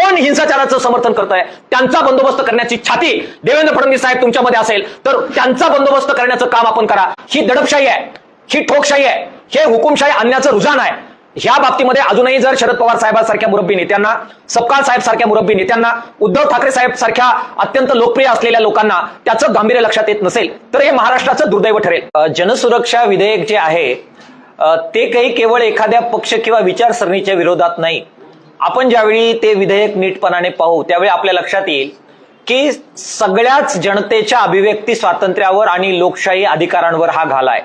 कोण हिंसाचाराचं समर्थन करत आहे त्यांचा बंदोबस्त करण्याची छाती देवेंद्र फडणवीस साहेब तुमच्यामध्ये असेल तर त्यांचा बंदोबस्त करण्याचं काम आपण करा. ही दडपशाही आहे ही ठोकशाही आहे हे हुकुमशाही आणण्याचं रुझान आहे. ह्या बाबतीमध्ये अजूनही जर शरद पवार साहेबांसारख्या मुरब्बी नेत्यांना सपकाळ साहेब सारख्या मुरब्बी नेत्यांना उद्धव ठाकरे साहेब सारख्या अत्यंत लोकप्रिय असलेल्या लोकांना त्याचं गांभीर्य लक्षात येत नसेल तर हे महाराष्ट्राचं दुर्दैव ठरेल. जनसुरक्षा विधेयक जे आहे ते काही केवळ एखाद्या पक्ष किंवा विचारसरणीच्या विरोधात नाही. आपण ज्यावेळी ते विधेयक नीटपणाने पाहू त्यावेळी आपल्या लक्षात येईल की सगळ्याच जनतेच्या अभिव्यक्ती स्वातंत्र्यावर आणि लोकशाही अधिकारांवर हा घाला आहे.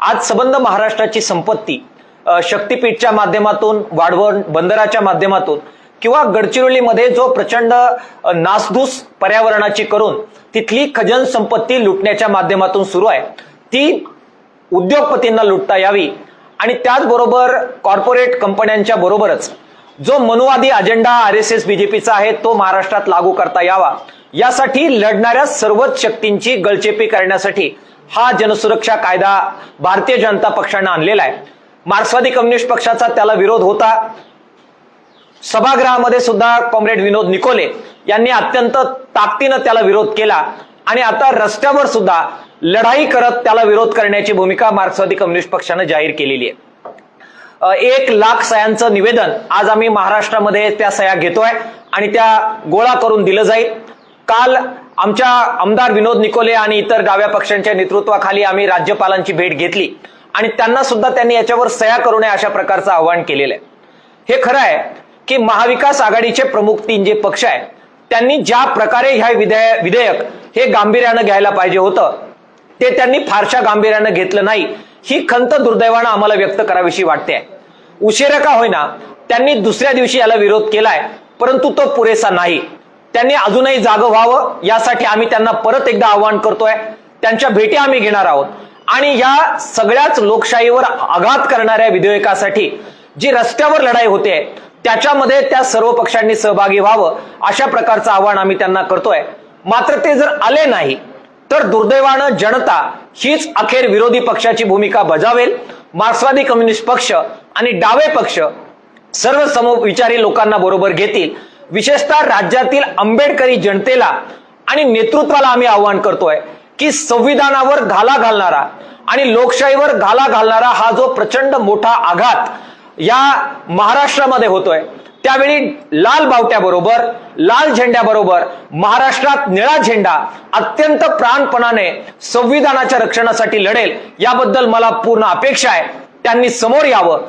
आज सबंध महाराष्ट्राची संपत्ती शक्तीपीठच्या माध्यमातून वाढवण बंदराच्या माध्यमातून किंवा गडचिरोलीमध्ये जो प्रचंड नासधूस पर्यावरणाची करून तिथली खजन संपत्ती लुटण्याच्या माध्यमातून सुरू आहे ती उद्योगपतींना लुटता यावी आणि त्याचबरोबर कॉर्पोरेट कंपन्यांच्या बरोबरच जो मनुवादी अजेंडा आर एस एस बीजेपीचा आहे तो महाराष्ट्रात लागू करता यावा. यासाठी लढणाऱ्या सर्वच शक्तींची गळचेपी करण्यासाठी हा जनसुरक्षा कायदा भारतीय जनता पक्षानं आणलेला आहे. मार्क्सवादी कम्युनिस्ट पक्षाचा त्याला विरोध होता. सभागृहामध्ये सुद्धा कॉम्रेड विनोद निकोले यांनी अत्यंत ताकदीनं त्याला विरोध केला आणि आता रस्त्यावर सुद्धा लढाई करत त्याला विरोध करण्याची भूमिका मार्क्सवादी कम्युनिस्ट पक्षानं जाहीर केलेली आहे. एक लाख सह्यांचं निवेदन आज आम्ही महाराष्ट्रामध्ये त्या सह्या घेतोय आणि त्या गोळा करून दिलं जाईल. काल आमच्या आमदार विनोद निकोले आणि इतर डाव्या पक्षांच्या नेतृत्वाखाली आम्ही राज्यपालांची भेट घेतली आणि त्यांना सुद्धा त्यांनी याच्यावर सह्या करू नये अशा प्रकारचं आवाहन केलेलं आहे. हे खरं आहे की महाविकास आघाडीचे प्रमुख तीन जे पक्ष आहे त्यांनी ज्या प्रकारे ह्या विधेयक हे गांभीर्यानं घ्यायला पाहिजे होतं ते त्यांनी फारशा गांभीर्यानं घेतलं नाही. ही खंत दुर्दैवानं आम्हाला व्यक्त करावीशी वाटते उशिरा का होईना त्यांनी दुसऱ्या दिवशी याला विरोध केलाय परंतु तो पुरेसा नाही. त्यांनी अजूनही जागं व्हावं यासाठी आम्ही त्यांना परत एकदा आवाहन करतोय. त्यांच्या भेटी आम्ही घेणार आहोत. आणि या सगळ्याच लोकशाहीवर आघात करणाऱ्या विधेयकासाठी जी रस्त्यावर लढाई होते त्याच्यामध्ये त्या सर्व पक्षांनी सहभागी व्हावं अशा प्रकारचं आवाहन आम्ही त्यांना करतोय. मात्र ते जर आले नाही तर दुर्दैवानं जनता हीच अखेर विरोधी पक्षाची भूमिका बजावेल. मार्क्सवादी कम्युनिस्ट पक्ष आणि डावे पक्ष सर्व समविचारी लोकांना बरोबर घेतील. विशेषतः राज्यातील आंबेडकरी जनतेला आणि नेतृत्वाला आम्ही आवाहन करतोय की संविधानावर घाला घालणारा आणि लोकशाहीवर घाला घालणारा हा जो प्रचंड मोठा आघात या महाराष्ट्रामध्ये होतोय. त्यावेळी लाल बावट्याबरोबर लाल झेंड्याबरोबर महाराष्ट्रात निळा झेंडा अत्यंत प्राणपणाने संविधानाच्या रक्षणासाठी लढेल याबद्दल मला पूर्ण अपेक्षा आहे. त्यांनी समोर यावं.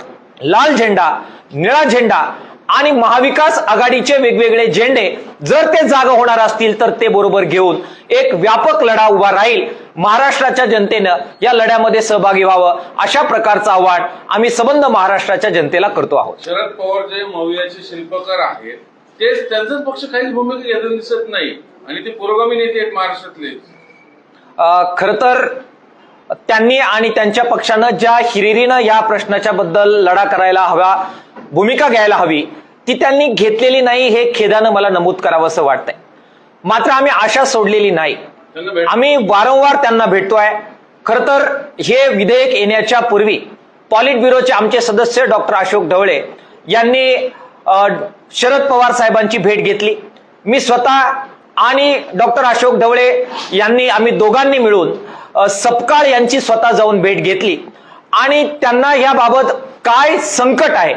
लाल झेंडा निळा झेंडा आणि महाविकास आघाडीचे वेगवेगळे झेंडे जर ते जागा होणार असतील तर ते बरोबर घेऊन एक व्यापक लढा उभा राहील. महाराष्ट्राच्या जनतेनं या लढ्यामध्ये सहभागी व्हावं अशा प्रकारचं आव्हान आम्ही संबंध महाराष्ट्राच्या जनतेला करतो आहोत. शरद पवार जे मौर्याचे शिल्पकार आहेत तेच त्यांचाच पक्ष काहीच भूमिका घेताना दिसत नाही. आणि ते पुरोगामी नेते आहेत महाराष्ट्रातले. खर तर त्यांनी आणि त्यांच्या पक्षानं ज्या हिरिरीनं या प्रश्नाच्या बद्दल लढा करायला हवा भूमिका घ्यायला हवी ती त्यांनी घेतलेली नाही हे खेदानं मला नमूद करावं असं वाटतंय. मात्र आम्ही आशा सोडलेली नाही. आम्ही वारंवार त्यांना भेटतोय. खर तर हे विधेयक येण्याच्या पूर्वी पॉलिट ब्युरोचे आमचे सदस्य डॉक्टर अशोक ढवळे यांनी शरद पवार साहेबांची भेट घेतली. मी स्वतः आणि डॉक्टर अशोक ढवळे यांनी आम्ही दोघांनी मिळून सपकाळ यांची स्वतः जाऊन भेट घेतली. आणि त्यांना याबाबत काय संकट आहे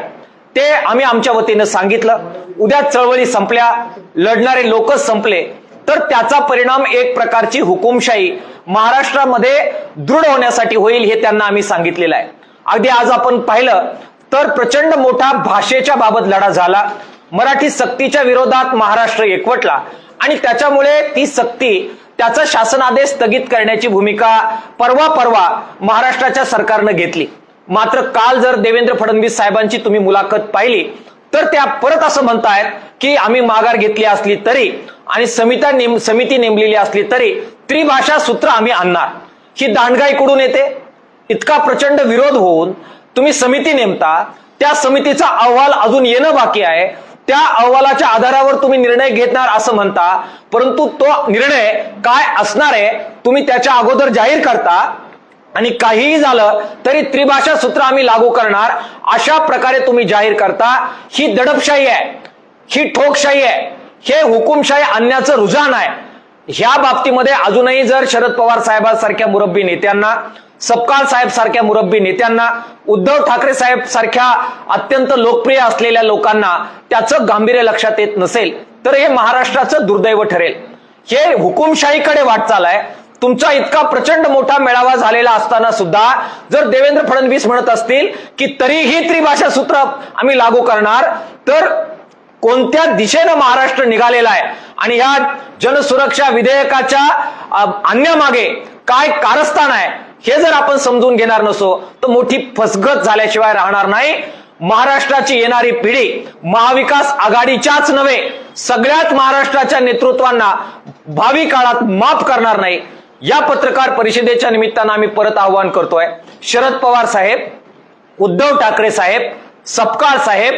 ते आम्ही आमच्या वतीनं सांगितलं. उद्या चळवळी संपल्या लढणारे लोकच संपले तर त्याचा परिणाम एक प्रकारची हुकुमशाही महाराष्ट्रामध्ये दृढ होण्यासाठी होईल हे त्यांना आम्ही सांगितलेलं आहे. अगदी आज आपण पाहिलं तर प्रचंड मोठा भाषेच्या बाबत लढा झाला. मराठी सक्तीच्या विरोधात महाराष्ट्र एकवटला आणि त्याच्यामुळे ती सक्ती त्याचा शासनादेश स्थगित करण्याची भूमिका परवा परवा महाराष्ट्राच्या सरकारनं घेतली. मात्र काल जर देवेंद्र फडणवीस साहेबांची तुम्ही मुलाखत पाहिली तर त्या परत असं म्हणतायत की आम्ही माघार घेतली असली तरी आणि समिता नेम समिती नेमलेली असली तरी त्रिभाषा सूत्र आम्ही आणणार. ही दांडगाई कुठून येते? इतका प्रचंड विरोध होऊन तुम्ही समिती नेमता त्या समितीचा अहवाल अजून येणं बाकी आहे. त्या अहवालाच्या आधारावर तुम्ही निर्णय घेणार असं म्हणता परंतु तो निर्णय काय असणार आहे तुम्ही त्याच्या अगोदर जाहीर करता. आणि काहीही झालं तरी त्रिभाषा सूत्र आम्ही लागू करणार. अशा प्रकारे तुम्ही जाहीर करता ही दडपशाही आहे ही ठोकशाही आहे हे हुकुमशाही आणण्याचं रुझान आहे. ह्या बाबतीमध्ये अजूनही जर शरद पवार साहेबांसारख्या मुरब्बी नेत्यांना सपकाळ साहेब सारख्या मुरब्बी नेत्यांना उद्धव ठाकरे साहेब सारख्या अत्यंत लोकप्रिय असलेल्या लोकांना त्याचं गांभीर्य लक्षात येत नसेल तर हे महाराष्ट्राचं दुर्दैव ठरेल. हे हुकुमशाहीकडे वाटचाल आहे. तुमचा इतका प्रचंड मोठा मेळावा झालेला असताना सुद्धा जर देवेंद्र फडणवीस म्हणत असतील की तरीही त्रिभाषा सूत्र आम्ही लागू करणार तर कोणत्या दिशेनं महाराष्ट्र निघालेला आहे? आणि या जनसुरक्षा विधेयकाच्या आणण्यामागे काय कारस्थान आहे हे जर आपण समजून घेणार नसो तर मोठी फसगत झाल्याशिवाय राहणार नाही. महाराष्ट्राची येणारी पिढी महाविकास आघाडीच्याच नव्हे सगळ्याच महाराष्ट्राच्या नेतृत्वांना भावी काळात माफ करणार नाही. या पत्रकार परिषदेच्या निमित्तानं आम्ही परत आव्हान करतोय. शरद पवार साहेब उद्धव ठाकरे साहेब सपकाळ साहेब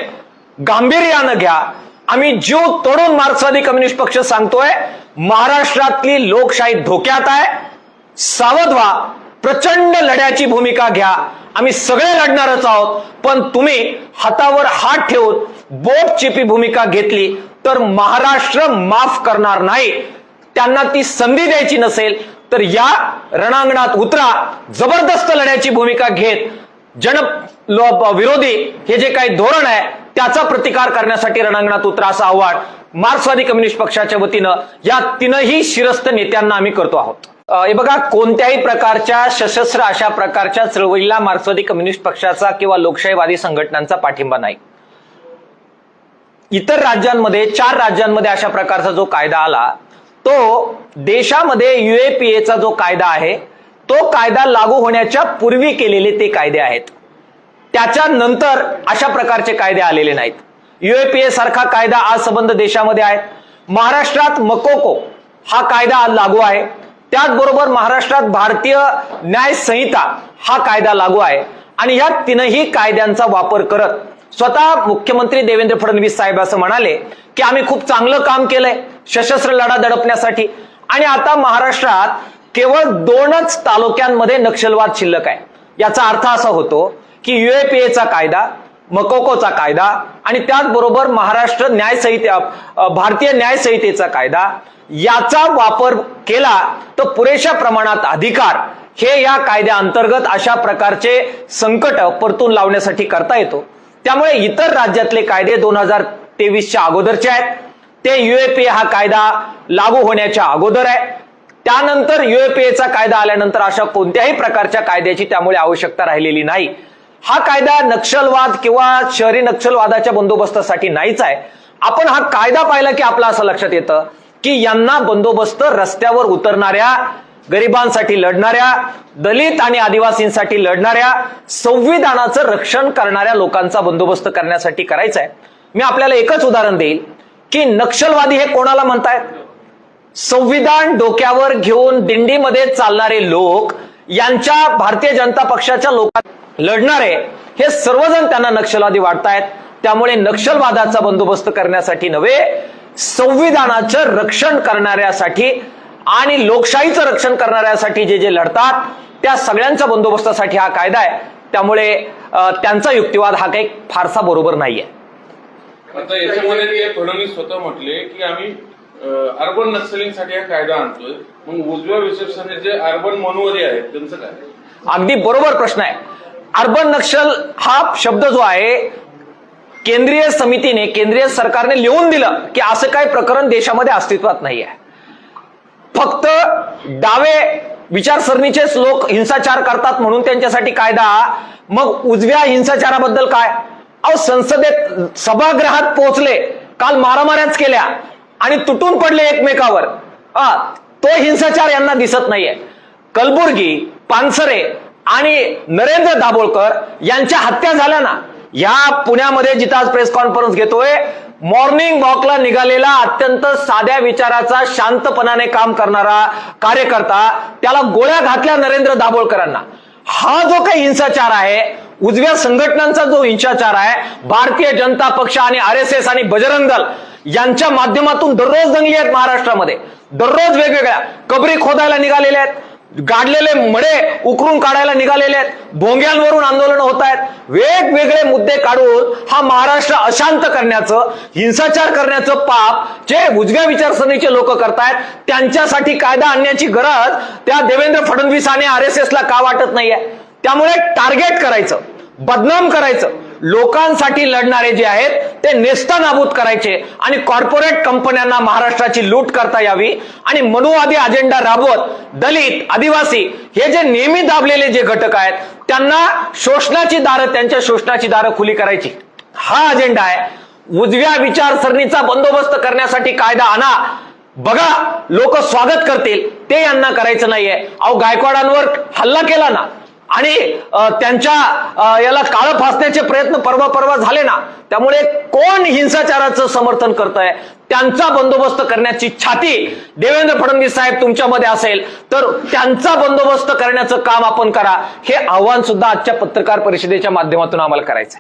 गांभीर्यानं घ्या. आम्ही जीव तोडून मार्क्सवादी कम्युनिस्ट पक्ष सांगतोय महाराष्ट्रातली लोकशाही धोक्यात आहे. सावध व्हा. प्रचंड लढ्याची भूमिका घ्या. आम्ही सगळे लढणारच आहोत पण तुम्ही हातावर हात ठेवून बोट चिपी भूमिका घेतली तर महाराष्ट्र माफ करणार नाही. त्यांना ती संधी द्यायची नसेल तर या रणांगणात उतरा जबरदस्त लढ्याची भूमिका घेत जन विरोधी हे जे काही धोरण आहे त्याचा प्रतिकार करण्यासाठी रणांगणात उतरा असं आव्हान मार्क्सवादी कम्युनिस्ट पक्षाच्या वतीनं या तीनही शिरस्त नेत्यांना आम्ही करतो आहोत. अं, हे बघा कोणत्याही प्रकारच्या सशस्त्र अशा प्रकारच्या चळवळीला मार्क्सवादी कम्युनिस्ट पक्षाचा किंवा लोकशाहीवादी संघटनांचा पाठिंबा नाही. इतर राज्यांमध्ये चार राज्यांमध्ये अशा प्रकारचा जो कायदा आला तो देशामध्ये युएपीएचा जो कायदा आहे तो कायदा लागू होण्याच्या पूर्वी केलेले ते कायदे आहेत. त्याच्यानंतर अशा प्रकारचे कायदे आलेले नाहीत. युएपीए सारखा कायदा आज संबंध देशामध्ये आहे. महाराष्ट्रात मकोको हा कायदा आज लागू आहे. त्याचबरोबर महाराष्ट्रात भारतीय न्याय संहिता हा कायदा लागू आहे. आणि या तीनही कायद्यांचा वापर करत स्वतः मुख्यमंत्री देवेंद्र फडणवीस साहेब असं म्हणाले की आम्ही खूप चांगलं काम केलंय सशस्त्र लढा दडपण्यासाठी. आणि आता महाराष्ट्रात केवळ दोनच तालुक्यांमध्ये नक्षलवाद शिल्लक आहे. याचा अर्थ असा होतो की युएपीएचा कायदा मकोकोचा कायदा आणि त्याचबरोबर महाराष्ट्र न्याय संहिता भारतीय न्याय संहितेचा कायदा याचा वापर केला तर पुरेशा प्रमाणात अधिकार हे या कायद्याअंतर्गत अशा प्रकारचे संकट परतून लावण्यासाठी करता येतो. त्यामुळे इतर राज्यातले कायदे दोन हजार तेवीसच्या अगोदरचे आहेत. ते युएपीए हा कायदा लागू होण्याच्या अगोदर आहे. त्यानंतर युएपीएचा कायदा आल्यानंतर अशा कोणत्याही प्रकारच्या कायद्याची त्यामुळे आवश्यकता राहिलेली नाही. हा कायदा नक्षलवाद किंवा शहरी नक्षलवादाच्या बंदोबस्तासाठी नाहीच आहे. आपण हा कायदा पाहिला की आपला असं लक्षात येतं की यांना बंदोबस्त रस्त्यावर उतरणाऱ्या गरिबांसाठी लढणाऱ्या दलित आणि आदिवासींसाठी लढणाऱ्या संविधानाचं रक्षण करणाऱ्या लोकांचा बंदोबस्त करण्यासाठी करायचा आहे मी आपल्याला एकच उदाहरण देईल की नक्षलवादी हे कोणाला म्हणतायत? संविधान डोक्यावर घेऊन दिंडीमध्ये चालणारे लोक यांच्या भारतीय जनता पक्षाच्या लोकां लढणारे हे सर्वजण त्यांना नक्षलवादी वाटतायत. त्यामुळे नक्षलवादाचा बंदोबस्त करण्यासाठी नव्हे संविधानाचं रक्षण करणाऱ्यासाठी आणि लोकशाहीचं रक्षण करणाऱ्यासाठी जे जे लढतात त्या सगळ्यांच्या बंदोबस्तासाठी हा कायदा आहे. त्यामुळे त्यांचा युक्तिवाद हा काही फारसा बरोबर नाहीये. आता याच्यामध्ये फडणवीस स्वतः म्हटले की आम्ही अर्बन हा कायदा आणतोय. मग उजव्या विशेषाने जे अर्बन मनोवादी आहेत त्यांचं काय? अगदी बरोबर प्रश्न आहे. अर्बन नक्षल हा शब्द जो आहे केंद्रीय समितीने केंद्रीय सरकारने लिहून दिलं की असं काही प्रकरण देशामध्ये अस्तित्वात नाही आहे फक्त डावे विचारसरणीचेच लोक हिंसाचार करतात म्हणून त्यांच्यासाठी कायदा. मग उजव्या हिंसाचाराबद्दल काय? अहो संसदेत सभागृहात पोहोचले. काल मारामाऱ्याच केल्या. आणि तुटून पडले एकमेकावर. तो हिंसाचार यांना दिसत नाहीये. कलबुर्गी पानसरे आणि नरेंद्र दाभोळकर यांच्या हत्या झाल्या ना? या पुण्यामध्ये जिथं आज प्रेस कॉन्फरन्स घेतोय मॉर्निंग वॉकला निघालेला अत्यंत साध्या विचाराचा शांतपणाने काम करणारा कार्यकर्ता त्याला गोळ्या घातल्या नरेंद्र दाभोळकरांना. हा जो काही हिंसाचार आहे उजव्या संघटनांचा जो हिंसाचार आहे भारतीय जनता पक्ष आणि आर एस एस आणि बजरंग दल यांच्या माध्यमातून दररोज दंगली आहेत महाराष्ट्रामध्ये. दररोज वेगवेगळ्या कबरी खोदायला निघालेल्या आहेत. गाडलेले मडे उकरून काढायला निघालेले आहेत. भोंग्यांवरून आंदोलन होत आहेत. वेगवेगळे मुद्दे काढून हा महाराष्ट्र अशांत करण्याचं हिंसाचार करण्याचं पाप जे उजव्या विचारसरणीचे लोक करतायत त्यांच्यासाठी कायदा आणण्याची गरज त्या देवेंद्र फडणवीस आणि आर एस एसला का वाटत नाहीये? त्यामुळे टार्गेट करायचं बदनाम करायचं. लोकांसाठी लढणारे जे आहेत ते नेस्तनाबूत करायचे आणि कॉर्पोरेट कंपन्यांना महाराष्ट्राची लूट करता यावी. आणि मनुवादी अजेंडा राबवत दलित आदिवासी हे जे नेहमी दाबलेले जे घटक आहेत त्यांना शोषणाची दारं त्यांच्या शोषणाची दारं खुली करायची. हा अजेंडा आहे. उजव्या विचारसरणीचा बंदोबस्त करण्यासाठी कायदा आणा. बघा लोक स्वागत करतील. ते यांना करायचं नाहीये. अहो गायकवाडांवर हल्ला केला ना. आणि त्यांच्या याला काळं फासण्याचे प्रयत्न परवा परवा झाले ना त्यामुळे कोण हिंसाचाराचं समर्थन करत आहे त्यांचा बंदोबस्त करण्याची छाती देवेंद्र फडणवीस साहेब तुमच्यामध्ये असेल तर त्यांचा बंदोबस्त करण्याचं काम आपण करा हे आव्हान सुद्धा आजच्या पत्रकार परिषदेच्या माध्यमातून आम्हाला करायचं आहे